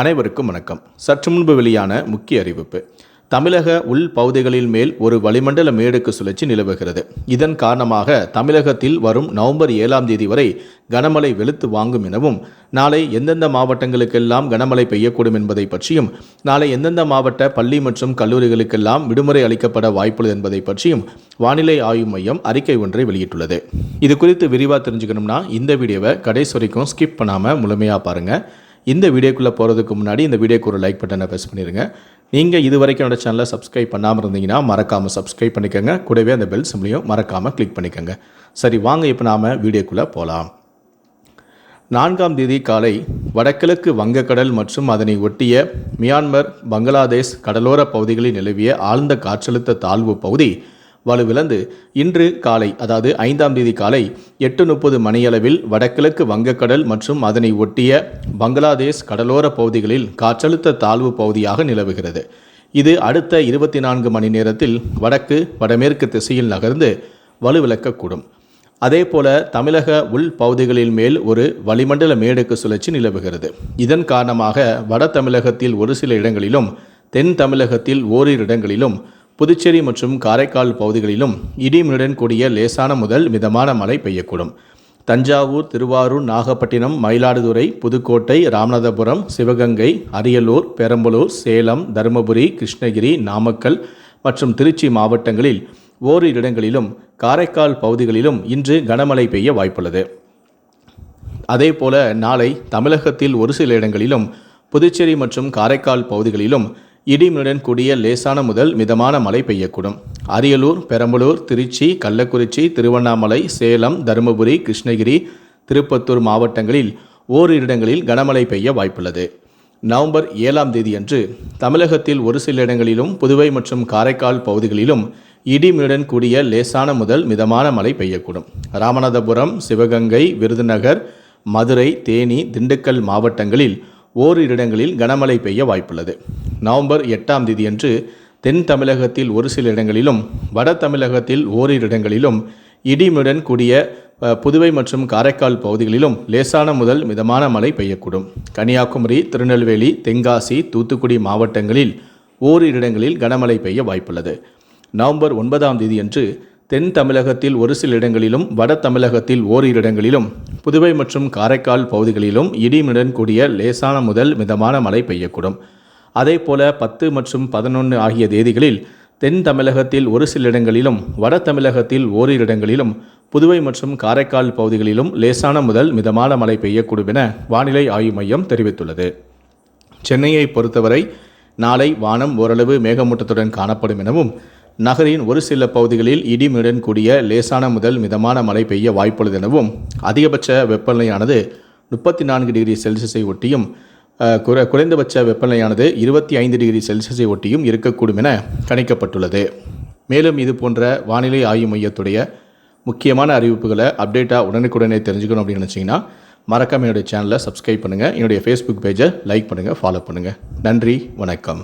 அனைவருக்கும் வணக்கம். சற்று முன்பு வெளியான முக்கிய அறிவிப்பு. தமிழக உள் பகுதிகளில் மேல் ஒரு வளிமண்டல மேடுக்கு சுழற்சி நிலவுகிறது. இதன் காரணமாக தமிழகத்தில் வரும் நவம்பர் ஏழாம் தேதி வரை கனமழை வெளுத்து வாங்கும் எனவும் நாளை எந்தெந்த மாவட்டங்களுக்கெல்லாம் கனமழை பெய்யக்கூடும் என்பதை பற்றியும் நாளை எந்தெந்த மாவட்ட பள்ளி மற்றும் கல்லூரிகளுக்கெல்லாம் விடுமுறை அளிக்கப்பட வாய்ப்புள்ளது என்பதை பற்றியும் வானிலை ஆய்வு மையம் அறிக்கை ஒன்றை வெளியிட்டுள்ளது. இது குறித்து விரிவாக தெரிஞ்சுக்கணும்னா இந்த வீடியோவை கடைசி வரைக்கும் ஸ்கிப் பண்ணாமல் முழுமையாக பாருங்கள் இந்த வீடியோக்குள்ளே போகிறதுக்கு முன்னாடி இந்த வீடியோக்கு ஒரு லைக் பட்டனை ப்ரெஸ் பண்ணிடுங்க நீங்கள் இது வரைக்கும் என்னோட சேனலை சப்ஸ்கிரைப் பண்ணாமல் இருந்தீங்கன்னா மறக்காமல் சப்ஸ்கிரைப் பண்ணிக்கோங்க. கூடவே அந்த பெல் சிம்லையும் மறக்காமல் கிளிக் பண்ணிக்கோங்க. சரி வாங்க இப்போ நாம் வீடியோக்குள்ளே போகலாம் நான்காம் தேதி காலை வடகிழக்கு வங்கக்கடல் மற்றும் அதனை ஒட்டிய மியான்மர் பங்களாதேஷ் கடலோர பகுதிகளில் நிலவிய ஆழ்ந்த காற்றழுத்த தாழ்வு பகுதி வலுவிழந்து இன்று காலை அதாவது ஐந்தாம் தேதி காலை எட்டு முப்பது மணியளவில் வடகிழக்கு வங்கக்கடல் மற்றும் அதனை ஒட்டிய பங்களாதேஷ் கடலோர பகுதிகளில் காற்றழுத்த தாழ்வு பகுதியாக நிலவுகிறது. இது அடுத்த இருபத்தி நான்கு மணி நேரத்தில் வடக்கு வடமேற்கு திசையில் நகர்ந்து வலுவிழக்கக்கூடும். அதேபோல தமிழக உள் பகுதிகளின் மேல் ஒரு வளிமண்டல மேடுக்கு சுழற்சி நிலவுகிறது. இதன் காரணமாக வட தமிழகத்தில் ஒரு சில இடங்களிலும் தென் தமிழகத்தில் ஓரிரு இடங்களிலும் புதுச்சேரி மற்றும் காரைக்கால் பகுதிகளிலும் இடிமின்னுடன் கூடிய லேசான முதல் மிதமான மழை பெய்யக்கூடும். தஞ்சாவூர் திருவாரூர் நாகப்பட்டினம் மயிலாடுதுறை புதுக்கோட்டை ராமநாதபுரம் சிவகங்கை அரியலூர் பெரம்பலூர் சேலம் தருமபுரி கிருஷ்ணகிரி நாமக்கல் மற்றும் திருச்சி மாவட்டங்களில் ஓரிரு இடங்களிலும் காரைக்கால் பகுதிகளிலும் இன்று கனமழை பெய்ய வாய்ப்புள்ளது. அதேபோல நாளை தமிழகத்தில் ஒரு சில இடங்களிலும் புதுச்சேரி மற்றும் காரைக்கால் பகுதிகளிலும் இடிமுடன் கூடிய லேசான முதல் மிதமான மழை பெய்யக்கூடும். அரியலூர் பெரம்பலூர் திருச்சி கள்ளக்குறிச்சி திருவண்ணாமலை சேலம் தருமபுரி கிருஷ்ணகிரி திருப்பத்தூர் மாவட்டங்களில் ஓரிரு இடங்களில் கனமழை பெய்ய வாய்ப்புள்ளது. நவம்பர் ஏழாம் தேதியன்று தமிழகத்தில் ஒரு சில இடங்களிலும் புதுவை மற்றும் காரைக்கால் பகுதிகளிலும் இடிமுடன் கூடிய லேசான முதல் மிதமான மழை பெய்யக்கூடும். ராமநாதபுரம் சிவகங்கை விருதுநகர் மதுரை தேனி திண்டுக்கல் மாவட்டங்களில் ஓரிரு இடங்களில் கனமழை பெய்ய வாய்ப்புள்ளது. நவம்பர் எட்டாம் தேதியன்று தென் தமிழகத்தில் ஒரு சில இடங்களிலும் வட தமிழகத்தில் ஓரிரு இடங்களிலும் இடிமுடன் கூடிய புதுவை மற்றும் காரைக்கால் பகுதிகளிலும் லேசான முதல் மிதமான மழை பெய்யக்கூடும். கன்னியாகுமரி திருநெல்வேலி தென்காசி தூத்துக்குடி மாவட்டங்களில் ஓரிரு இடங்களில் கனமழை பெய்ய வாய்ப்புள்ளது. நவம்பர் ஒன்பதாம் தேதியன்று தென் தமிழகத்தில் ஒரு சில இடங்களிலும் வட தமிழகத்தில் ஓரிரு இடங்களிலும் புதுவை மற்றும் காரைக்கால் பகுதிகளிலும் இடிமுடன் கூடிய லேசான முதல் மிதமான மழை பெய்யக்கூடும். அதே போல பத்து மற்றும் பதினொன்று ஆகிய தேதிகளில் தென் தமிழகத்தில் ஒரு சில இடங்களிலும் வட தமிழகத்தில் ஓரிரு இடங்களிலும் புதுவை மற்றும் காரைக்கால் பகுதிகளிலும் லேசான முதல் மிதமான மழை பெய்யக்கூடும் என வானிலை ஆய்வு மையம் தெரிவித்துள்ளது. சென்னையை பொறுத்தவரை நாளை வானம் ஓரளவு மேகமூட்டத்துடன் காணப்படும் எனவும் நகரின் ஒரு சில பகுதிகளில் இடிமுடன் கூடிய லேசான முதல் மிதமான மழை பெய்ய வாய்ப்புள்ளது எனவும் அதிகபட்ச வெப்பநிலையானது முப்பத்தி நான்கு டிகிரி செல்சியஸை ஒட்டியும் குறை குறைந்தபட்ச வெப்பநிலையானது இருபத்தி ஐந்து டிகிரி செல்சியஸை ஒட்டியும் இருக்கக்கூடும் என கணிக்கப்பட்டுள்ளது. மேலும் இது போன்ற வானிலை ஆய்வு மையத்துடைய முக்கியமான அறிவிப்புகளை அப்டேட்டாக உடனுக்குடனே தெரிஞ்சுக்கணும் அப்படின்னு நினச்சிங்கன்னா மறக்காம என்னுடைய சேனலை சப்ஸ்கிரைப் பண்ணுங்கள் என்னுடைய ஃபேஸ்புக் பேஜை லைக் பண்ணுங்கள் ஃபாலோ பண்ணுங்கள் நன்றி வணக்கம்.